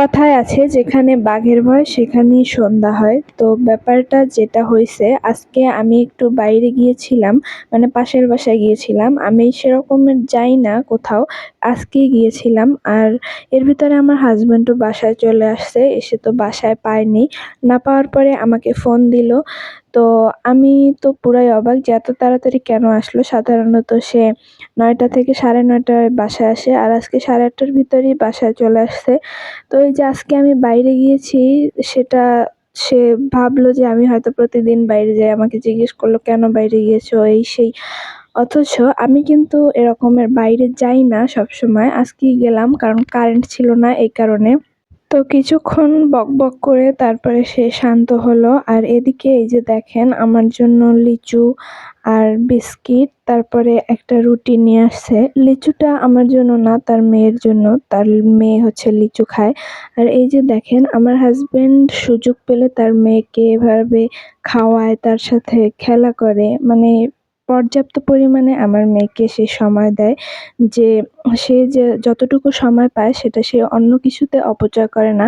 কথায় আছে, যেখানে বাঘের ভয়, সেখানেই সন্ধ্যা হয়। তো ব্যাপারটা যেটা হয়েছে আজকে আমি একটু বাইরে গিয়েছিলাম মানে পাশের বাসায় গিয়েছিলাম। আমি সেরকম যাই না কোথাও আজকে গিয়েছিলাম। আর এর ভিতরে আমার হাজব্যান্ডও বাসায় চলে আসছে, এসে তো বাসায় পায়নি। না পাওয়ার পরে আমাকে ফোন দিল তো আমি তো পুরাই অবাক যে এত তাড়াতাড়ি কেন আসলো? সাধারণত সে নয়টা থেকে সাড়ে নয়টায় বাসায় আসে আর আজকে সাড়ে আটটার ভিতরেই বাসায় চলে আসছে। তো এই যে আজকে আমি বাইরে গিয়েছি, সেটা সে ভাবলো যে আমি হয়তো প্রতিদিন বাইরে যাই। আমাকে জিজ্ঞেস করল, কেন বাইরে গিয়েছো? এই সেই। অথচ আমি কিন্তু এরকমের বাইরে যাই না সবসময়। আজকেই গেলাম, কারণ কারেন্ট ছিল না এই কারণে। তো কিছুক্ষণ বকবক করে তারপরে সে শান্ত হলো। আর এদিকে এই যে দেখেন, আমার জন্য লিচু আর বিস্কিট, তারপরে একটা রুটি নিয়ে আসছে। লিচুটা আমার জন্য না, তার মেয়ের জন্য। তার মেয়ে হচ্ছে লিচু খায়। আর এই যে দেখেন, আমার হাজব্যান্ড সুযোগ পেলে তার মেয়েকে এভাবে খাওয়ায়, তার সাথে খেলা করে। মানে পর্যাপ্ত পরিমাণে আমার মেয়েকে সে সময় দেয় যে সে যে যতটুকু সময় পায় সেটা সে অন্য কিছুতে অপচয় করে না।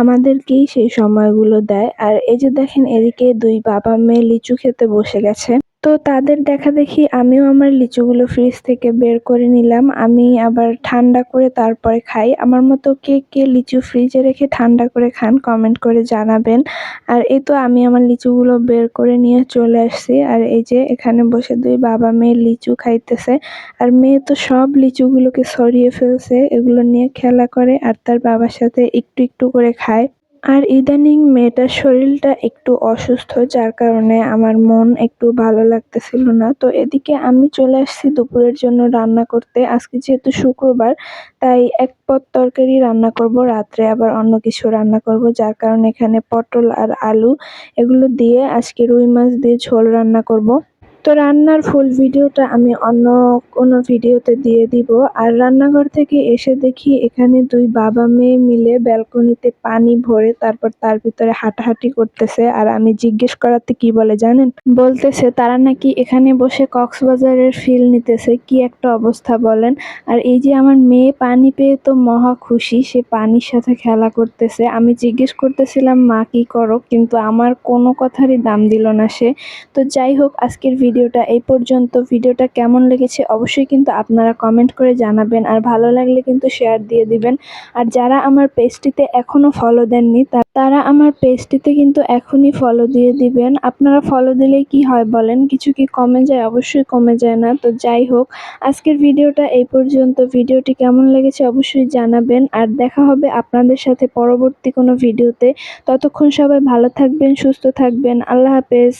আমাদেরকেই সেই সময়গুলো দেয়। আর এই যে দেখেন এদিকে দুই বাবা মেয়ে লিচু খেতে বসে গেছে। তো তাদের দেখা দেখি আমিও আমার লিচুগুলো ফ্রিজ থেকে বের করে নিলাম। আমি আবার ঠান্ডা করে তারপরে খাই। আমার মতো কে কে লিচু ফ্রিজে রেখে ঠান্ডা করে খান কমেন্ট করে জানাবেন। আর এই তো আমি আমার লিচুগুলো বের করে নিয়ে চলে আসছি। আর এই যে এখানে বসে দুই বাবা মেয়ে লিচু খাইতেছে। আর মেয়ে তো সব লিচুগুলোকে সরিয়ে ফেলছে, এগুলো নিয়ে খেলা করে। আর তার বাবার সাথে একটু একটু করে খায়। আর ইদানিং মেয়েটার শরীরটা একটু অসুস্থ, যার কারণে আমার মন একটু ভালো লাগতেছিল না। তো এদিকে আমি চলে আসছি দুপুরের জন্য রান্না করতে। আজকে যেহেতু শুক্রবার, তাই এক পদ তরকারি রান্না করব, রাত্রে আবার অন্য কিছু রান্না করব, যার কারণে এখানে পটল আর আলু এগুলো দিয়ে আজকে রুই মাছ দিয়ে ঝোল রান্না করব। তো রান্নার ফুল ভিডিওটা আমি অন্য কোনো ভিডিওতে দিয়ে দিব। আর রান্নাঘর থেকে এসে দেখি এখানে দুই বাবা মেয়ে মিলে ব্যালকনিতে পানি ভরে তারপর তার ভিতরে হাঁটাহাঁটি করতেছে। আর আমি জিজ্ঞেস করাতে কি বলে জানেন? বলতেছে, তারা নাকি এখানে বসে কক্সবাজারের ফিল নিতেছে। কি একটা অবস্থা বলেন? আর এই যে আমার মেয়ে পানি পেয়ে তো মহা খুশি, সে পানির সাথে খেলা করতেছে। আমি জিজ্ঞেস করতেছিলাম, মা, কি করো? কিন্তু আমার কোনো কথারই দাম দিল না সে। তো যাই হোক, আজকের ভিডিওটা এই পর্যন্ত। ভিডিওটা কেমন লেগেছে অবশ্যই কিন্তু আপনারা কমেন্ট করে জানাবেন আর ভালো লাগলে কিন্তু শেয়ার দিয়ে দিবেন। আর যারা আমার পেজটিতে এখনও ফলো দেননি তারা আমার পেজটিতে কিন্তু এখনই ফলো দিয়ে দিবেন। আপনারা ফলো দিলে কি হয় বলেন? কিছু কি কমে যায়? অবশ্যই কমে যায় না। তো যাই হোক, আজকের ভিডিওটা এই পর্যন্ত। ভিডিওটি কেমন লেগেছে অবশ্যই জানাবেন। আর দেখা হবে আপনাদের সাথে পরবর্তী কোনো ভিডিওতে। ততক্ষণ সবাই ভালো থাকবেন, সুস্থ থাকবেন। আল্লাহ হাফেজ।